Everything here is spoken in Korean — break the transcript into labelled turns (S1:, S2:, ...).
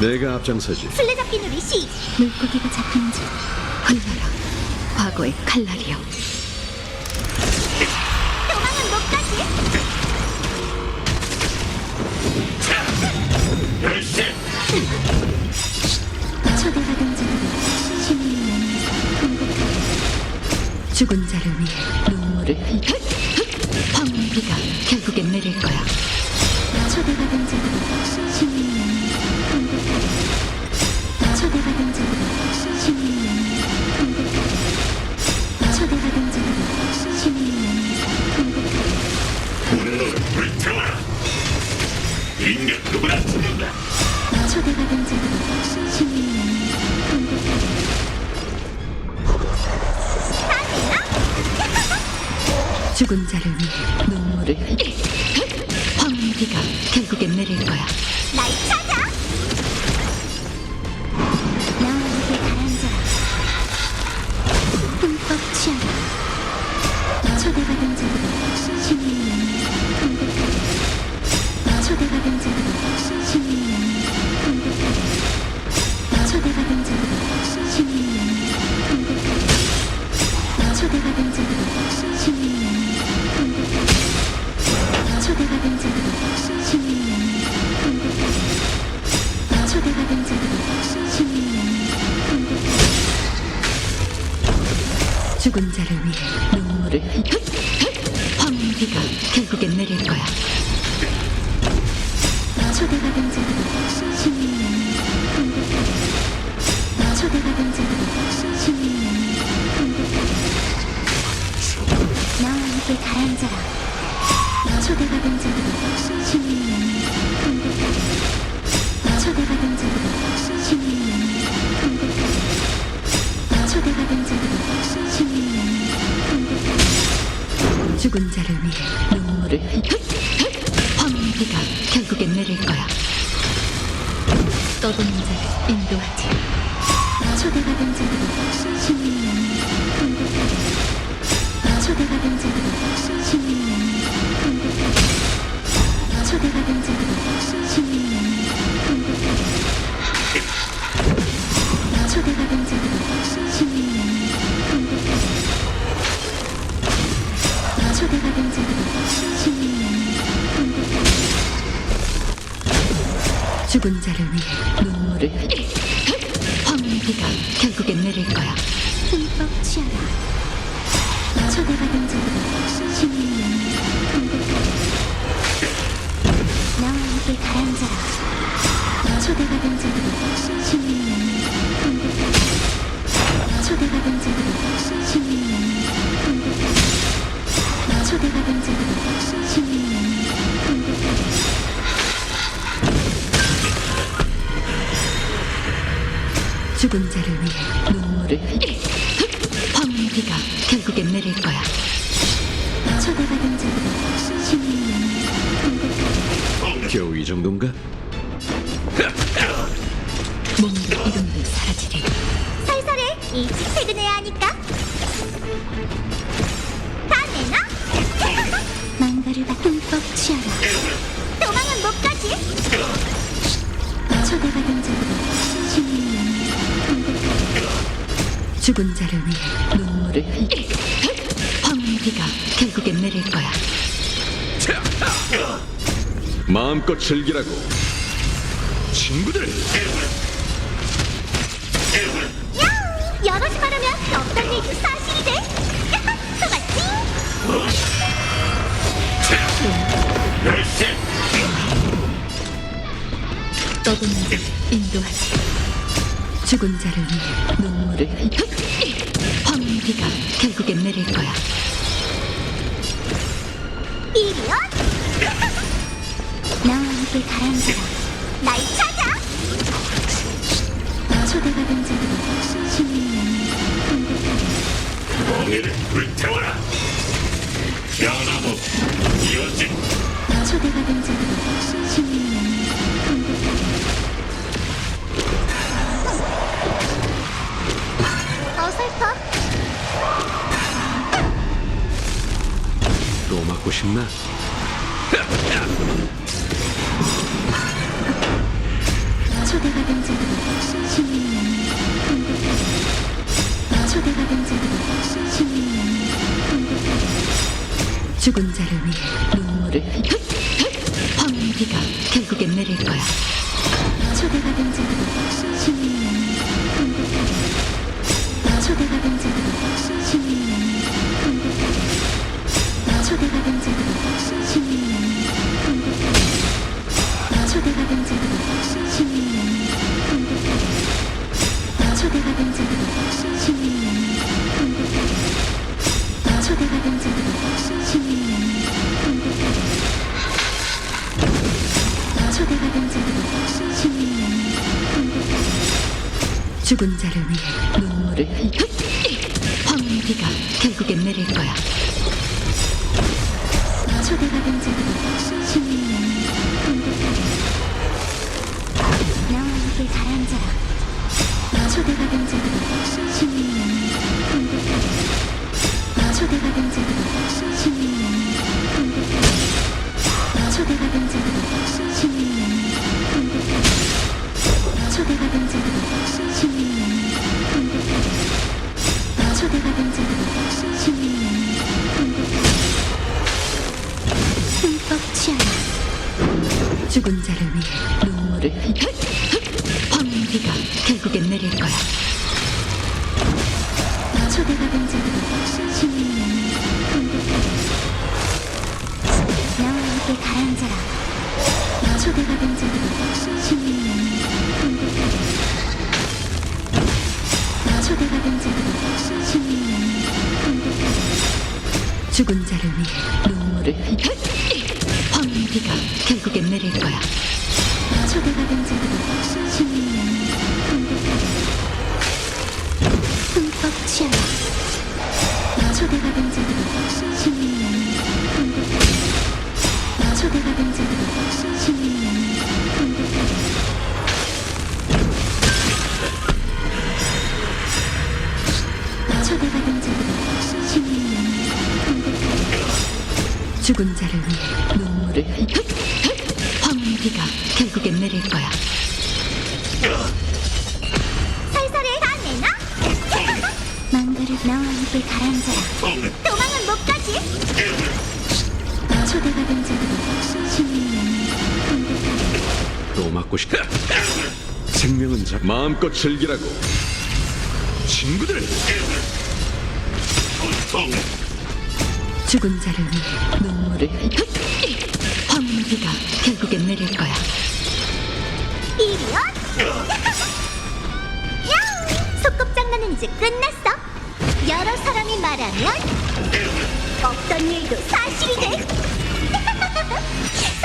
S1: 내가 앞장서지.
S2: 술래잡기 놀이 시. 물고기가 잡힌 줄
S3: 흘러라. 과거의 칼날이여.
S2: 도망은 못 가지? 초대받은 자들이 신의 연에서 통곡하리
S3: 죽은 자를 위해 눈물을 흘려
S2: 죽은
S3: 자를 위해 눈물을 흘려 황비가 결국엔 내릴 거야
S2: 날 찾아!
S3: 죽은 자를 위해 눈물을 흘려 황비가 결국엔 내릴 거야.
S2: 초대받은 자들이 신의 연에서 통곡하리 초대받은 자들이 신의 나와 함께 가라앉아라. 초대받은 자들이 신의
S3: 죽은 자를 위해 눈물을 황비가 결국엔 내릴 거야. 떠도는 자를 인도 눈물을 흘려 황비가 결국엔 내릴 거야.
S2: 흠뻑 취하라 초대받은 자들이 신의 연에서 통곡하리. 나와 함께 가라앉아라. 초대받은 자들이
S3: 죽은 자를 위해 눈물을 황비가 결국엔 내릴 거야.
S2: 초대받은 신의 연에서 통곡하리
S1: 겨우 이 정도인가?
S3: 몸과 이름도 사라지리.
S2: 살살해. 일찍 퇴근해야 하니까. 다 내놔. 망가를 받 흠뻑 취하라
S3: 죽은 자를 위해 눈물을 흘려 황비가 결국엔 내릴 거야.
S1: 마음껏 즐기라고. 친구들,
S2: 야우 여럿이 말하면 없던 일도 사실이 돼? 맞지?
S4: 열쇠
S3: 떠도는 자를 인도하지 죽은 자를 위해 눈물을 흘려? 황비가 결국엔 내릴 거야.
S2: 이리온 나와 함께 가라앉아라. 날 찾아. 초대받은 자들이 신의 연에서 통곡하리
S4: 멍에를 불태워라. 변화무 이어진
S2: 초대받은 자들이
S1: 또 맞고 싶나?
S2: 초대가 된 자들이 신님이 아닙니다. 초대가 된 자들이 신님이 아닙니다.
S3: 죽은 자를 위해 눈물을 황혼의 비가 결국엔 내릴 거야.
S2: 초대가 된 자들이
S3: 죽은 자를 위해 눈물을 황혼의 비가 결국엔 내릴 거야.
S2: 자들이 신님이 아닙니다. 나와 함께 가라앉아라. 초대가 된 자들이 신
S3: 죽은 자를 위해 눈물을 황혼의 비가 결국엔 내릴 거야.
S2: 초대가 된 자들이 신님이 아닙니다. 나와 함께 가라앉아라. 초대가 된 자들이 신님이 아닙니다. 초대가 된 자들이 신님이 아닙니다.
S3: 죽은 자를 위해 눈물을 비가 결국엔 내릴 거야.
S2: 초대가 된 자들이 신님이 아닙니다. 흠뻑 취하라. 초대가 된 자들이 신님이 아닙니다. 초대가 된 자들이 신님이 아닙니다. 초대가 된 자들이 신님이 아닙니다.
S3: 죽은 자를 위해 결국엔 내릴 거야.
S2: 살살을 다 내놔? 망가를 나와 함께 가라앉아라. 도망은 못 가지. 초대가 된 자들이 신님이 아닙니다.
S1: 또 맞고 싶다. 생명은 자 마음껏 즐기라고. 친구들,
S3: 죽은 자를 위해 눈물을 황혼의 비가 결국엔 내릴 거야.
S2: 이리온! 야! 소꿉장난은 이제 끝났어. 여러 사람이 말하면 없던 일도 사실이 돼.